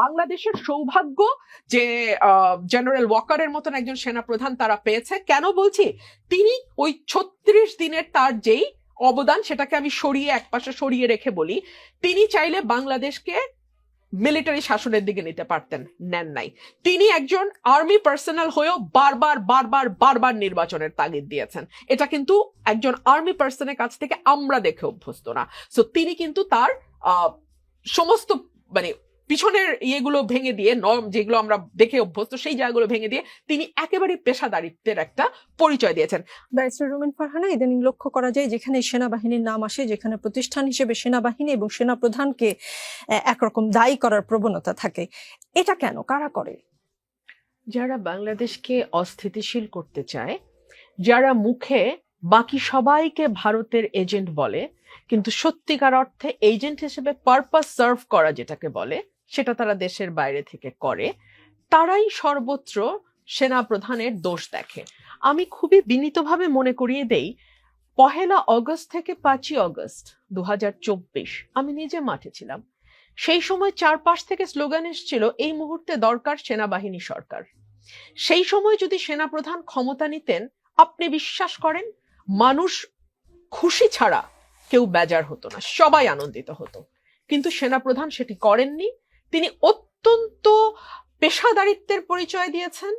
বাংলাদেশের সৌভাগ্য যে জেনারেল ওয়াকারের মতন একজন সেনা প্রধান তারা পেয়েছে। কেন বলছি? তিনি ওই ছত্রিশ দিনের তার যেই অবদান সেটাকে আমি সরিয়ে একপাশে সরিয়ে রেখে বলি, তিনি চাইলে বাংলাদেশকে মিলিটারি শাসনের দিকে নিতে পারতেন, নেন নাই। তিনি একজন আর্মি পার্সোনাল হয়েও বারবার বারবার বারবার নির্বাচনের তাগিদ দিয়েছেন। এটা কিন্তু একজন আর্মি পার্সনের কাছ থেকে আমরা দেখে অভ্যস্ত না। সো তিনি কিন্তু তার সমস্ত মানে পিছনের ইয়েগুলো ভেঙে দিয়ে নর্ম যেগুলো আমরা দেখে অভ্যস্ত সেই জায়গাগুলো ভেঙে দিয়ে তিনি একেবারে পেশাদারিত্বের একটা পরিচয় দিয়েছেন। ব্যারিস্টার রুমিন ফারহানা ইদানিং লক্ষ্য করা যায় যেখানে সেনাবাহিনীর নাম আসে যেখানে প্রতিষ্ঠান হিসেবে সেনাবাহিনী এবং সেনা প্রধানকে একরকম দায়ী করার প্রবণতা থাকে। এটা কেন? কারা করে? যারা বাংলাদেশকে অস্থিতিশীল করতে চায় যারা মুখে বাকি সবাইকে ভারতের এজেন্ট বলে কিন্তু সত্যিকার অর্থে এজেন্ট হিসেবে পারপাস সার্ভ করা যেটাকে বলে সেটা তারা দেশের বাইরে থেকে করে, তারাই সর্বত্র সেনা প্রধানের দোষ দেখে। আমি খুবই বিনীতভাবে মনে করিয়ে দেই, পহেলা অগস্ট থেকে পাঁচই অগস্ট দু হাজার চব্বিশ, আমি নিজে মাঠে ছিলাম। সেই সময় চারপাশ থেকে স্লোগান এসেছিল, এই মুহূর্তে দরকার সেনাবাহিনী সরকার। সেই সময় যদি সেনাপ্রধান ক্ষমতা নিতেন, আপনি বিশ্বাস করেন? মানুষ খুশি ছাড়া কেউ বেজার হতো না, সবাই আনন্দিত হতো। কিন্তু সেনাপ্রধান সেটি করেননি তিনি অত্যন্ত পেশাদারিত্বের পরিচয় দিয়েছেন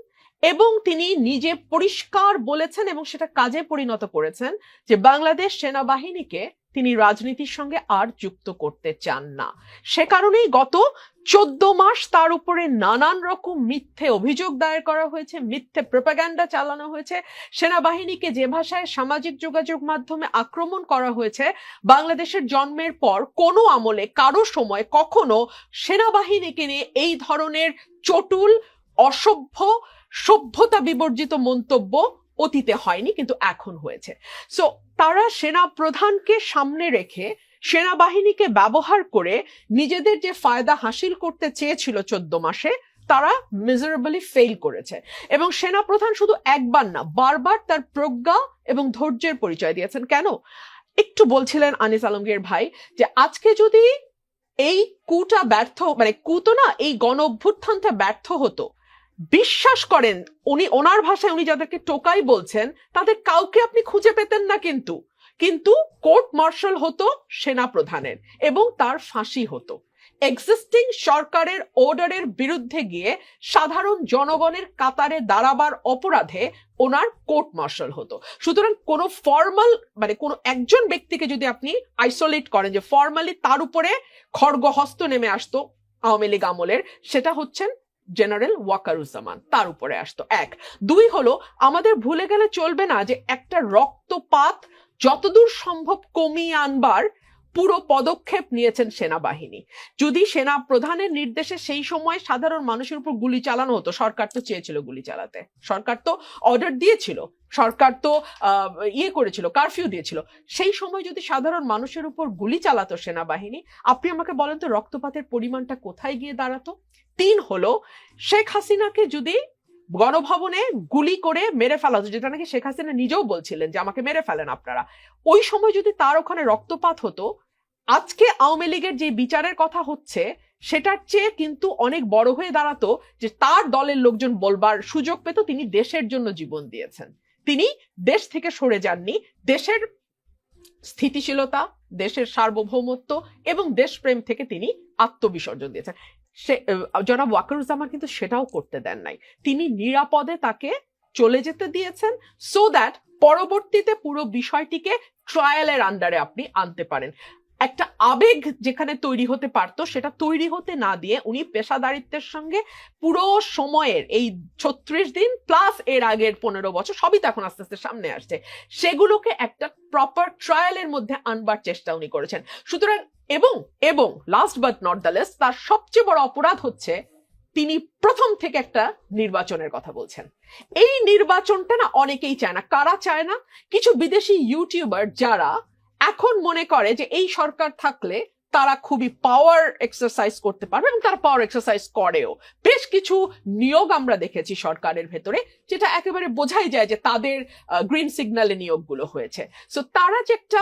এবং তিনি নিজে পরিষ্কার বলেছেন এবং সেটা কাজে পরিণত করেছেন যে বাংলাদেশ সেনাবাহিনীকে তিনি রাজনীতির সঙ্গে আর যুক্ত করতে চান না। সে কারণেই গত চোদ্দ মাস তার উপরে নানান রকম মিথ্যে অভিযোগ দায়ের করা হয়েছে, মিথ্যে প্রপাগ্যান্ডা চালানো হয়েছে। সেনাবাহিনীকে যে ভাষায় সামাজিক যোগাযোগ মাধ্যমে আক্রমণ করা হয়েছে, বাংলাদেশের জন্মের পর কোনো আমলে, কারও সময় কখনো সেনাবাহিনীকে নিয়ে এই ধরনের চটুল, অসভ্য, সভ্যতা বিবর্জিত মন্তব্য অতীতে হয়নি, কিন্তু এখন হয়েছে। সো তারা সেনা প্রধানকে সামনে রেখে সেনাবাহিনীকে ব্যবহার করে নিজেদের যে ফায়দা হাসিল করতে চেয়েছিল চোদ্দ মাসে, তারা মিজারেবলি ফেল করেছে। এবং সেনা প্রধান শুধু একবার না, বারবার তার প্রজ্ঞা এবং ধৈর্যের পরিচয় দিয়েছেন। কেন? একটু বলছিলেন আনিস আলমগীর ভাই যে, আজকে যদি এই কুটা ব্যর্থ মানে কুতো না, এই গণ অভ্যুত্থানটা ব্যর্থ হতো বিশ্বাস করেন, উনি, ওনার ভাষায় উনি যাদেরকে টোকাই বলছেন, তাদের কাউকে আপনি খুঁজে পেতেন না কিন্তু। কিন্তু কোর্ট মার্শাল হতো সেনা প্রধানের এবং তার ফাঁসি হতো। এক্সিস্টিং সরকারের অর্ডারের বিরুদ্ধে গিয়ে সাধারণ জনগণের কাতারে দাঁড়াবার অপরাধে ওনার কোর্ট মার্শাল হতো। সুতরাং কোনো ফর্মাল মানে কোনো একজন ব্যক্তিকে যদি আপনি আইসোলেট করেন যে ফর্মালি তার উপরে খড়গহস্ত নেমে আসতো আওয়ামী লীগ আমলের, সেটা হচ্ছেন জেনারেল ওয়াকারুজ্জামান, তার উপরে আসতো। এক। দুই হলো, আমাদের ভুলে গেলে চলবে না যে একটা রক্তপাত যতদূর সম্ভব কমিয়ে আনবার পুরো পদক্ষেপ নিয়েছেন সেনাবাহিনী। যদি সেনা প্রধানের নির্দেশে সেই সময় সাধারণ মানুষের উপর গুলি চালানো হতো, সরকার তো চেয়েছিল গুলি চালাতে। সরকার তো অর্ডার দিয়েছিল, সরকার তো ইয়ে করেছিল কারফিউ দিয়েছিল। সেই সময় যদি সাধারণ মানুষের উপর গুলি চালাতো সেনাবাহিনী, আপনি আমাকে বলেন তো রক্তপাতের পরিমাণটা কোথায় গিয়ে দাঁড়াতো? তিন হলো শেখ হাসিনাকে যদি গণভবনে গুলি করে মেরে ফেলা হতো, যেটা নাকি শেখ হাসিনা নিজেও বলছিলেন যে আমাকে মেরে ফেলেন আপনারা। ওই সময় যদি তার ওখানে রক্তপাত হতো, আজকে আওয়ামী লীগের যে বিচারের কথা হচ্ছে, সেটার চেয়ে কিন্তু অনেক বড় হয়ে দাঁড়াতো যে তার দলের লোকজন বলবার সুযোগ পেত, তিনি দেশের জন্য জীবন দিয়েছেন। তিনি দেশ থেকে সরে যাননি, দেশের স্থিতিশীলতা, দেশের সার্বভৌমত্ব এবং দেশপ্রেম থেকে তিনি আত্মবিসর্জন দিয়েছেন। সে জনাব ওয়াকারুজ্জামান কিন্তু সেটাও করতে দেন নাই। তিনি নিরাপদে তাকে চলে যেতে দিয়েছেন সো দ্যাট পরবর্তীতে পুরো বিষয়টিকে ট্রায়ালের আন্ডারে আপনি আনতে পারেন। একটা আবেগ যেখানে তৈরি হতে পারতো, সেটা তৈরি হতে না দিয়ে উনি পেশাদারিত্বের সঙ্গে পুরো সময়ের এই ছত্রিশ দিন প্লাস এর আগের পনেরো বছর, সবই তো এখন আস্তে আস্তে সামনে আসছে, সেগুলোকে একটা প্রপার ট্রায়ালের মধ্যে আনবার চেষ্টা উনি করেছেন। সুতরাং এবং এবং last but not the less তার সবচেয়ে বড় অপরাধ হচ্ছে তিনি প্রথম থেকে একটা নির্বাচনের কথা বলছেন। এই নির্বাচনটা না অনেকেই চায় না। কারা চায় না? কিছু বিদেশি ইউটিউবার যারা এখন মনে করে যে এই সরকার থাকলে তারা খুবই পাওয়ার এক্সারসাইজ করতে পারবে এবং তারা পাওয়ার এক্সারসাইজ করেও। বেশ কিছু নিয়োগ আমরা দেখেছি সরকারের ভেতরে, যেটা একেবারে বোঝাই যায় যে তাদের গ্রিন সিগন্যালে নিয়োগগুলো হয়েছে। সো তারা যে একটা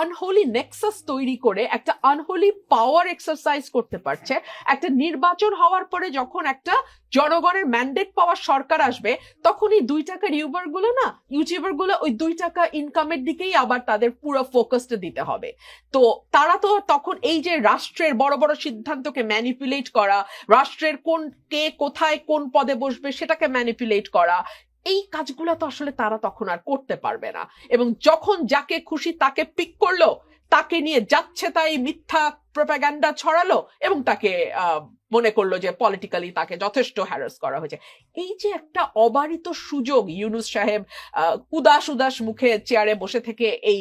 আনহোলি নেক্সাস তৈরি করে একটা আনহোলি পাওয়ার এক্সারসাইজ করতে পারছে। একটা নির্বাচন হওয়ার পরে যখন একটা জনগণের ম্যান্ডেট পাওয়ার সরকার আসবে, তখন এই দুই টাকার ইউবারগুলো না ইউটিউবারগুলো ওই দুই টাকা ইনকামের দিকেই আবার তাদের পুরো ফোকাসটা দিতে হবে। তো তারা তো তখন এই যে রাষ্ট্রের বড় বড় সিদ্ধান্তকে ম্যানিপুলেট করা, রাষ্ট্রের কোন কে কোথায় কোন পদে বসবে সেটাকে ম্যানিপুলেট করা এই কাজগুলো তো আসলে তারা তখন আর করতে পারবে না। এবং যখন যাকে খুশি তাকে পিক করল, তাকে নিয়ে যাচ্ছে তাই মিথ্যা প্রপাগান্ডা ছড়ালো এবং তাকে মনে করল যে পলিটিক্যালি তাকে যথেষ্ট হ্যারাস করা হয়েছে। এই যে একটা অবারিত সুযোগ ইউনুস সাহেব উদাস উদাস মুখে চেয়ারে বসে থেকে এই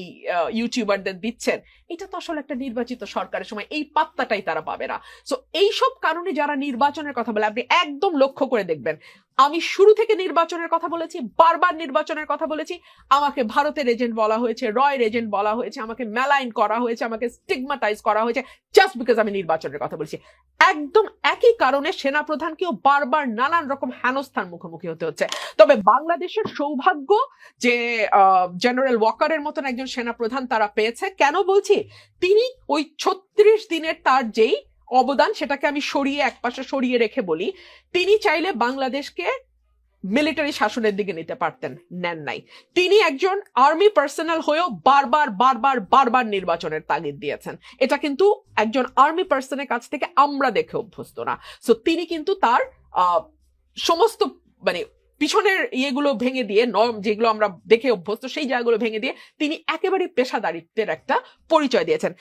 ইউটিউবারদের দিচ্ছেন, এটা তো আসলে একটা নির্বাচিত সরকারের সময়, এই পাত্তাটাই তারা পাবে না। সো এইসব কারণে যারা নির্বাচনের কথা বলে, আপনি একদম লক্ষ্য করে দেখবেন আমি শুরু থেকে নির্বাচনের কথা বলেছি, বারবার নির্বাচনের কথা বলেছি। আমাকে ভারতের এজেন্ট বলা হয়েছে, রয়ের এজেন্ট বলা হয়েছে, আমাকে মেলাইন করা হয়েছে, আমাকে স্টিগমাটাইজ করা হয়েছে জাস্ট বিকজ আমি নির্বাচনের কথা বলছি। একদম একই কারণে সেনাপ্রধানকেও বারবার নানান রকম হেনস্থার মুখোমুখি হতে হচ্ছে। তবে বাংলাদেশের সৌভাগ্য যে জেনারেল ওয়াকারের মতন একজন সেনাপ্রধান তারা পেয়েছে, কেন বলছি? তিনি ওই ছত্রিশ দিনের তার যেই অবদান সেটাকে আমি সরিয়ে একপাশে সরিয়ে রেখে বলি, তিনি চাইলে বাংলাদেশকে মিলিটারি শাসনের দিকে নিতে পারতেন, নেন নাই। তিনি একজন আর্মি পার্সোনাল হয়েও বারবার বারবার বারবার নির্বাচনের তাগিদ দিয়েছেন। এটা কিন্তু একজন আর্মি পার্সনের কাছ থেকে আমরা দেখে অভ্যস্ত না। সো তিনি কিন্তু তার সমস্ত মানে পিছনের ইয়েগুলো ভেঙে দিয়ে নর্ম যেগুলো আমরা দেখে অভ্যস্ত, সেই জায়গাগুলো ভেঙে দিয়ে তিনি একেবারে পেশাদারিত্বের একটা পরিচয় দিয়েছেন।